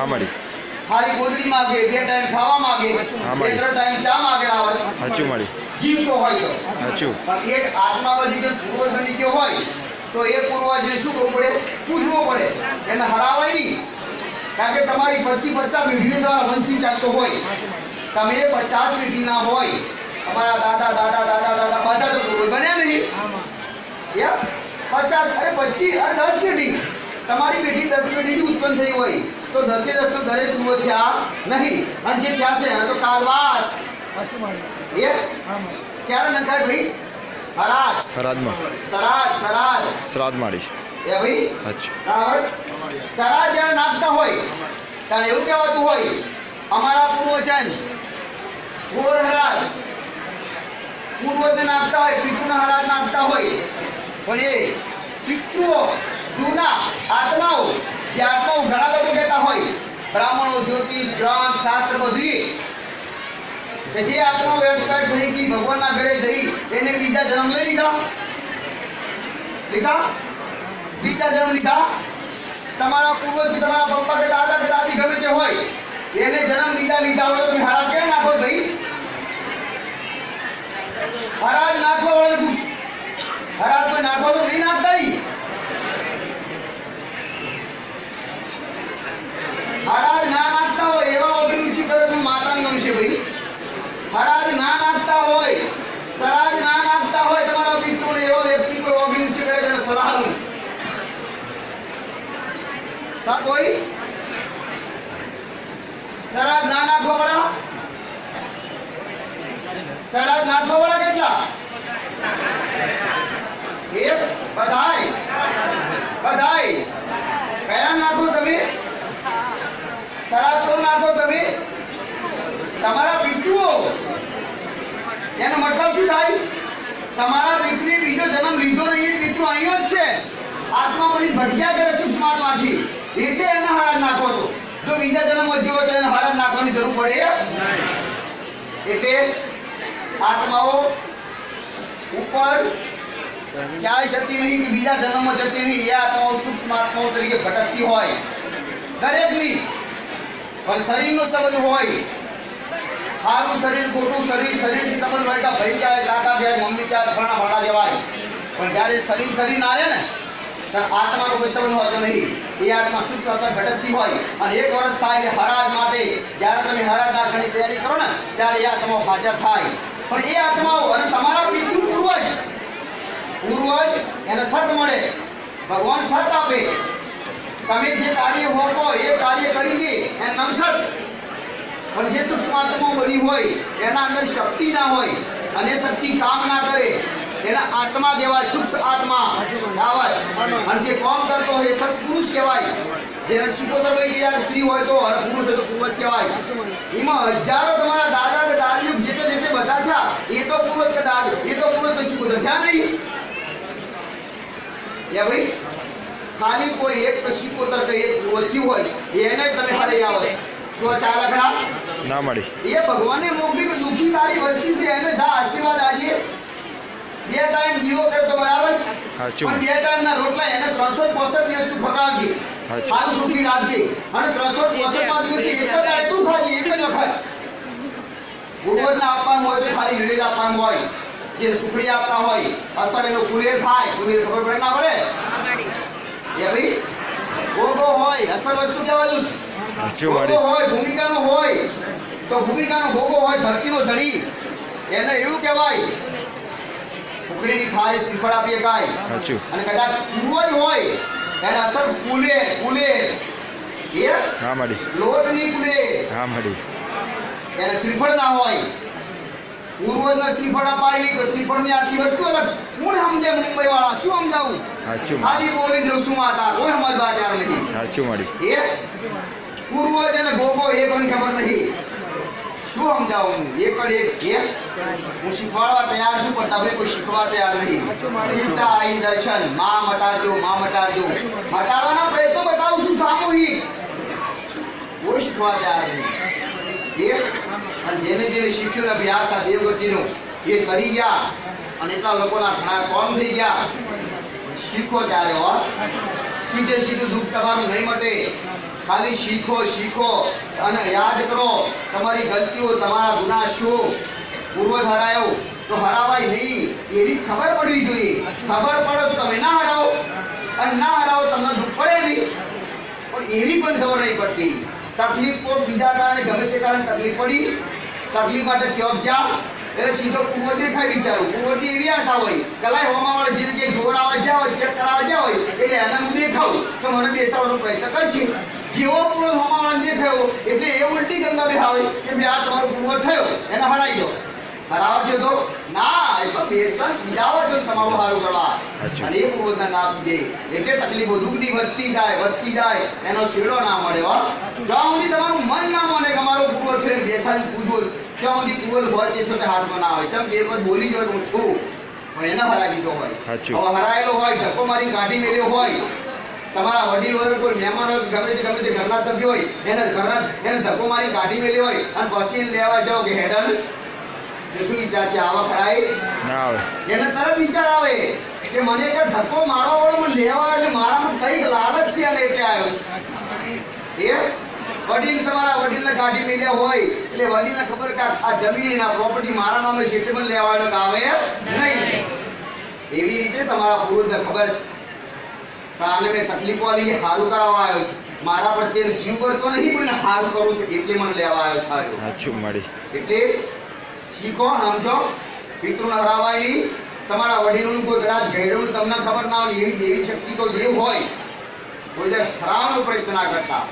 હા મળી. હારી ગોદડી માંગે બે ટાઈમ ખાવા માંગે હા, મળી. ત્રણ ટાઈમ ચા માંગે આવે હાચું મળી. જીવતો હોય તો. હાચું પણ એક આત્મા બની કે પૂર્વજ બની કે હોય તો એ પૂર્વજને શું કરવું પડે? પૂજવો પડે. એને હરાવાય નહીં. કારણ કે તમારી પચીસ પચાસ પેઢીઓ દ્વારા વંશથી ચાલતો હોય. તમે પચાસ પેઢીના હોય. તમારા દાદા દાદા દાદા દાદા બધા તો પૂર્વજ બન્યા નહીં. યા પચાસ અરે પચીસ અરે દસ પેઢી. તમારી પેઢી દસ પેઢીથી ઉત્પન્ન થઈ હોય. તો દસે દસનો દરેક પૂર્વ થયા નહીં. અને જે થયા છે એને તો કાલવાસ. એ? ક્યારે નખાય ભાઈ? હરાજ. હરાદમાં સરાજ સરાજ. શ્રાદ્ધ માળી એ ભાઈ? અચ્છા સરાજ જ્યારે નાખતા હોય ત્યારે એવું કહેવાતું હોય અમારા પૂર્વજન પૂર્વ હરાજ. પૂર્વજને નાખતા હોય પિતૃના હરાજ નાખતા હોય. પણ એ પિતૃઓ જૂના આત્માઓ જે આત્માઓ ઘણા લોકો કહેતા હોય. બ્રાહ્મણો, જ્યોતિષ, ગ્રંથ, શાસ્ત્ર બધું કે જે આત્મા એક્સપાયર થઈ ગઈ, ભગવાનના ઘરે જઈ, એને બીજા જન્મ લઈ લીધા. લીધા? બીજા જન્મ લીધા? તમારા પૂર્વજ તમારા પપ્પા કે દાદા કે દાદી ગમે તે હોય, એને જન્મ બીજા લીધા હોય તમે હરાજ કેમ નાખો ભાઈ? હરાજ નાખવા વાળા પૂછ. હરાજ કોઈ નાખવા તો નહીં નાખતા ઈ. હરાજ ના નાખતા હોય એવા અભિરુચિ કરે તો છે ભાઈ. હરાજ ના નાખતા હોય, સરાજ ના નાખતા હોય તમારા પિતૃને એવો વ્યક્તિ કોઈ અભિરુચિ કરે તેને સલાહ નહીં. સા કોઈ? સરાજ ના નાખવા વાળા? સરાજ નાખવા વાળા કેટલા એક બધાય બધાય કયા નાખો તમે સરાજ તો નાખો તમે તમારા પિતૃઓ મતલબ શું થાય? તમારા પિતૃએ બીજો જન્મ લીધો નહીં પિતૃ અહીંયા જ છે. આત્મા બની ભટક્યા કરે સુષ્માત્માથી એટલે એને હરાજ નાખો છો. જો બીજા જન્મ વધ્યો હોય તો એને હરાજ નાખવાની જરૂર પડે એટલે આત્માઓ ઉપર ક્યાંય જતી નહીં કે બીજા જન્મમાં જતી નહીં, એ આત્માઓ સૂક્ષ્મ આત્માઓ તરીકે ભટકતી હોય. દરેકની. પણ શરીરનો સંબંધ હોય. સારું શરીર, ખોટું શરીર શરીરથી સંબંધ હોય ભાઈ કહેવાય કાકા કહેવાય મમ્મી કહેવાય ફણા ભાડા કહેવાય. પણ જ્યારે શરીર શરીર ના રહે ને, ત્યારે આત્માનો કોઈ સંબંધ હોતો નહીં. એ આત્મા શું કરતા ઘટકતી હોય. અને એક વર્ષ થાય એ હરાજ માટે, જ્યારે તમે હરાજ નાખવાની તૈયારી કરો ને, ત્યારે એ આત્માઓ હાજર થાય. પણ એ આત્માઓ, અને તમારા પિતૃ પૂર્વજ પૂર્વજ એને સત મળે. ભગવાન સત આપે. તમે જે કાર્ય હોપો એ કાર્ય કરી દે. એને નામ સત પણ જે સૂક્ષ્માત્મા બની હોય, એના અંદર શક્તિ ના હોય અને શક્તિ કામ ના કરે, એના આત્મા કહેવાય, સૂક્ષ્મ આત્મા. દાવત. અને જે કામ કરતો હોય એ સત્પુરુષ કહેવાય. જેને શિકોતર ભાઈ કે સ્ત્રી હોય તો હર પુરુષ હોય તો પૂર્વજ કહેવાય. એમાં હજારો તમારા દાદા કે દાદી જે તે જે તે બધા થયા, એ તો પૂર્વજ કે દાદા, એ તો પૂર્વજ તો શિકોતર થયા નહીં. એ ભાઈ, ખાલી કોઈ એક શિકોતર કે એક પૂર્વજ થયું હોય, એને તમે હારે આવો છો. તો ચાલે ખરા ના મળી. એ ભગવાને મોકલી કે દુખી તારી વસ્તી છે એને જા આશીર્વાદ આજે બે ટાઈમ દીવો કરતો બરાબર સાચું. પણ બે ટાઈમ ના રોટલા એને ત્રણસો પોસઠ દિવસ તું ખવડાવજે. સારું સુખી રાખજે. અને ત્રણસો પોસઠમાં દિવસ એક જ દાડે તું ખાજે એક જ વખત. ગુરુવરને આપવાનું હોય તો ખાલી લીલી આપવાનું હોય. જે સુખડી આપતા હોય અસર એનો કુલેર થાય કુલેર ખબર પડે. ના પડે એ ભાઈ ગોગો હોય અસર વસ્તુ કહેવાયું સાચું ભોગો હોય ભૂમિકાનો હોય તો ભૂમિકાનો ભોગો હોય ધરતીનો ધણી. એને એવું કહેવાય ઉકળીની થાળી શ્રીફળ આપીએ સાચું. અને કદાચ પૂર્વજ હોય એને અસર પુલે પુલે એ હા મળી લોટની પુલે હા મળી એને શ્રીફળ ના હોય. પૂર્વજને શ્રીફળ અપાયેલી નહીં તો શ્રીફળની આખી વસ્તુ અલગ. કોણ સમજે મુંબઈ વાળા શું સમજાવું? સાચું. ખાલી બોલી જોશું માતા કોઈ સમજવા તૈયાર નહીં. સાચું મળી એ પૂર્વજ અને ભોગો એ પણ ખબર નથી શું સમજાવું હું? એક હું શીખવાડવા તૈયાર છું, પણ તમે કોઈ શીખવા તૈયાર નહીં. ગીતા આઈ દર્શન, માં મટાડજો માં મટાડજો. મટાડવાના પ્રયત્નો બતાવું છું સામૂહિક. કોઈ શીખવા તૈયાર નહીં. અને જેને જેને શીખ્યું ને અભ્યાસ આ દેવગતિનું, એ કરી ગયા. અને એટલા લોકોના ઘણા કોમ થઈ ગયા. શીખો ત્યારે સીધે સીધું દુઃખ તમારું નહીં મટે. ખાલી શીખો શીખો અને યાદ કરો, તમારી ગલતીઓ, તમારા ગુના શું પૂર્વજ હરાયો તો હરાવાય નહીં, એવી ખબર પડવી જોઈએ. ખબર પડે તો તમે ના હરાવો અને ના હરાવો તમને દુઃખ પડે નહીં. પણ એવી પણ ખબર નહીં પડતી. તકલીફ કોઈ બીજા કારણે, ગમે તે કારણે તકલીફ પડી, તકલીફ માટે ક્યોક જાવ એટલે સીધો પૂર્વ દેખાય વિચારું. પૂર્વથી એવી આશા હોય, કલાય હોમા વાળા જે જગ્યાએ જોડાવા જ્યાં હોય, ચેક કરાવવા જ્યાં હોય, એટલે એને હું દેખાવું તો મને બેસાડવાનો પ્રયત્ન કરશે જેવો પૂર્વ હોમા વાળાને દેખાયો એટલે એ ઉલટી ગંગા બેહાવે કે ભાઈ આ તમારો પૂર્વ થયો એને હરાઈ દો હરાવજો તો? ના એ તો બેસન બીજાવો છો તમારું સારું કરવા. અને એ પૂર્વજના ના આપી દે. એટલે તકલીફો દુઃખની વધતી જાય વધતી જાય. એનો શેડો ના મળે હો. જ્યાં સુધી તમારું મન ના માને કે અમારો પૂર્વ છે ને પૂજો ત્યાં સુધી પૂર્વજ હોય તે છોટે હાથમાં ના આવે. ચમ બે વખત બોલી ગયો હું છું. પણ એને હરાવી દીધો હોય. હવે હરાયેલો હોય ધક્કો મારી કાઢી મેલ્યો હોય તમારા વડીલ હોય કોઈ મહેમાન હોય ગમે તે ગમે તે ઘરના સભ્ય હોય એને ઘરના એને ધક્કો મારી કાઢી મેલી હોય અને પછી એને લેવા જાઓ કે હેડન. એ શું વિચાર છે? આવા ખરાય? ના આવે. એને તરત વિચાર આવે કે મને કે ધક્કો મારવા વાળો મને લેવા એટલે મારામાં કંઈક લાલચ છે અને એટલે આવ્યો છે. એ વડીલ તમારા વડીલને કાઢી મેલ્યા હોય એટલે વડીલને ખબર કે આ- જમીન આ પ્રોપર્ટી મારા નામે સેટલમેન્ટ લેવાનો આવે? નહીં. એવી રીતે તમારા પૂર્વજને ખબર છે. આને મેં તકલીફો આવી સારું કરાવવા આવ્યો છે. મારા પર તેલ જીવ કરતો નહીં પણ હાલ કરું છે. એટલે મને લેવા આવ્યો સારું સાચું મળી. એટલે શીખો સમજો. પિતૃ નહીં તમારા વડીલોનું કોઈ કદાચ ઘેડું તમને ખબર ના હોય એવી દેવી શક્તિ તો જે હોય. કોઈ દર પ્રયત્ન ના કરતા.